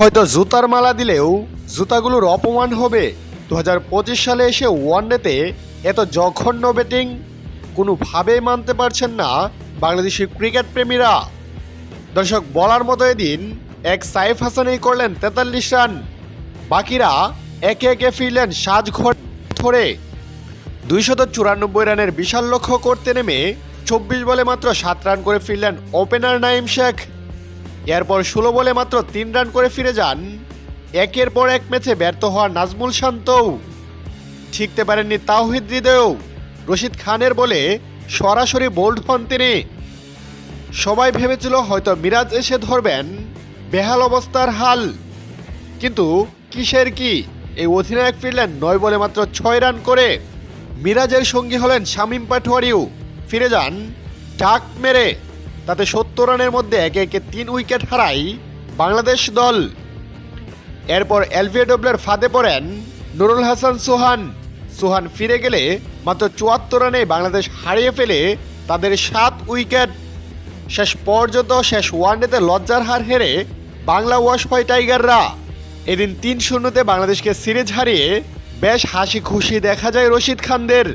হয়তো জুতার মালা দিলেও জুতাগুলোর অপমান হবে। দু হাজার পঁচিশ সালে এসে ওয়ানডেতে এত জঘন্য ব্যাটিং কোনোভাবেই মানতে পারছেন না বাংলাদেশি ক্রিকেট প্রেমীরা। দর্শক, বলার মতো এদিন এক সাইফ হাসানই করলেন তেতাল্লিশ রান। বাকিরা একে একে ফিরলেন সাজঘর। ধরে দুইশত চুরানব্বই রানের বিশাল লক্ষ্য করতে নেমে চব্বিশ বলে মাত্র সাত রান করে ফিরলেন ওপেনার নাইম শেখ। এরপর ষোলো বলে মাত্র তিন রান করে ফিরে যান। একের পর এক ম্যাচে ব্যর্থ হওয়া নাজমুল শান্তও। ঠিকতে পারেননি তাওহিদ হৃদয়ও। রশিদ খানের বলে সরাসরি বোল্ড হন তিনি। সবাই ভেবেছিল হয়তো মিরাজ এসে ধরবেন। বেহাল অবস্থার হাল। কিন্তু কিসের কি? এই অধিনায়ক ফিরলেন নয় বলে মাত্র ছয় রান করে। মিরাজের সঙ্গী হলেন শামীম পাটোয়ারিও। ফিরে যান ডাক মেরে। তাতে সত্তর রানের মধ্যে একে একে তিন উইকেট হারায় বাংলাদেশ দল। এরপর এলভিএডব্লের ফাঁদে পড়েন নুরুল হাসান সোহান। সোহান ফিরে গেলে মাত্র চুয়াত্তর রানে বাংলাদেশ হারিয়ে ফেলে তাদের সাত উইকেট। শেষ পর্যন্ত শেষ ওয়ানডেতে লজ্জার হার হেরে বাংলা ওয়াশ হয় টাইগাররা এদিন তিন শূন্যতে বাংলাদেশকে সিরিজ হারিয়ে বেশ হাসি খুশি দেখা যায় রশিদ খানদের।